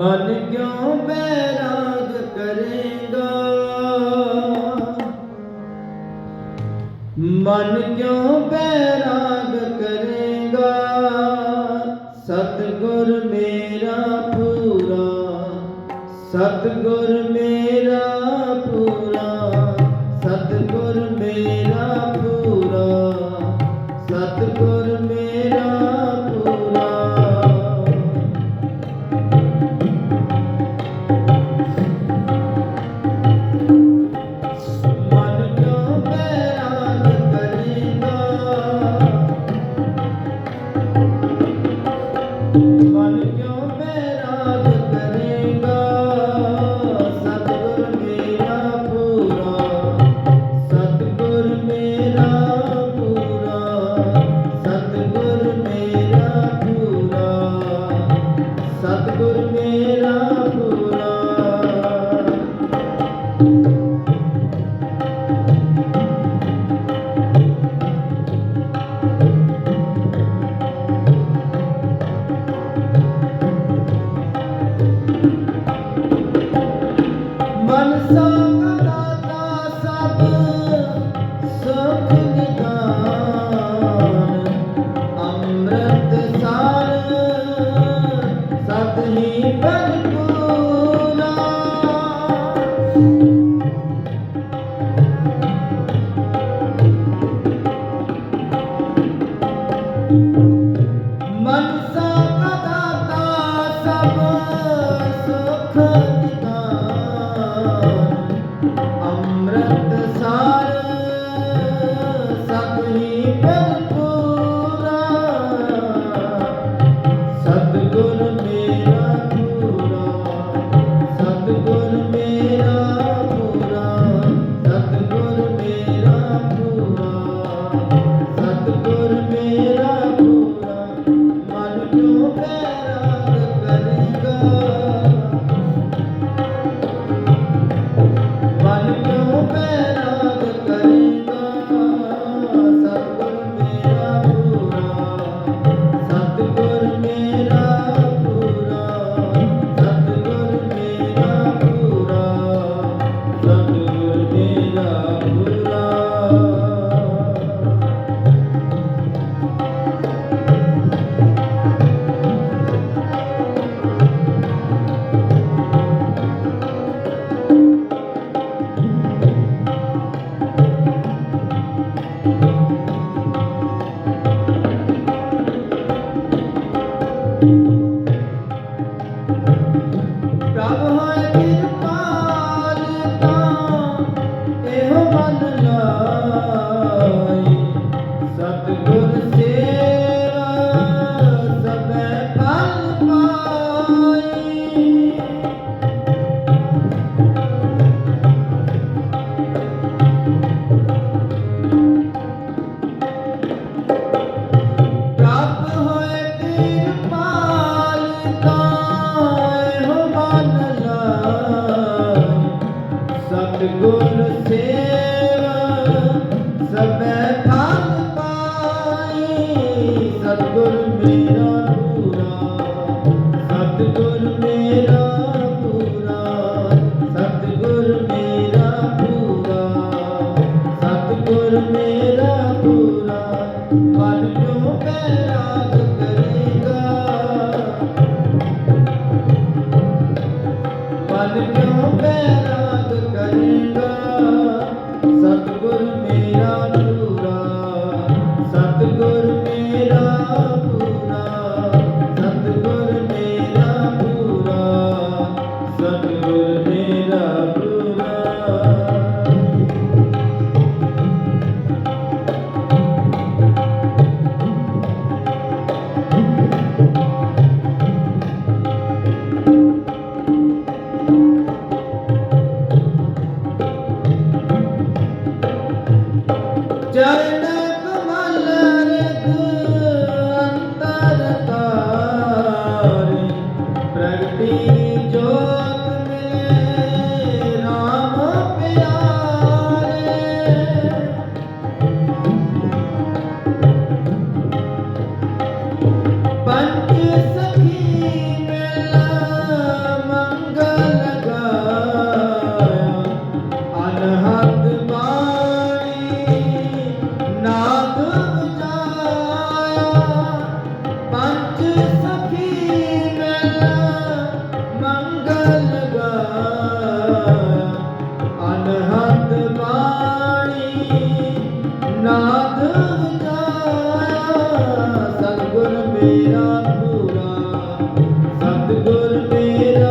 ਮਨ ਕਿਉਂ ਬੈਰਾਗ ਕਰੇਗਾ? ਮਨ ਕਿਉਂ ਬੈਰਾਗ ਕਰੇਗਾ? ਸਤਗੁਰ ਮੇਰਾ ਪੂਰਾ, ਸਤਗੁਰ ਮੇਰਾ ਪੂਰਾ, ਸਤਗੁਰ ਮੇਰਾ ਪੂਰਾ, ਸਤਗੁਰ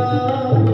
Senhor.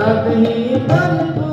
सभी पर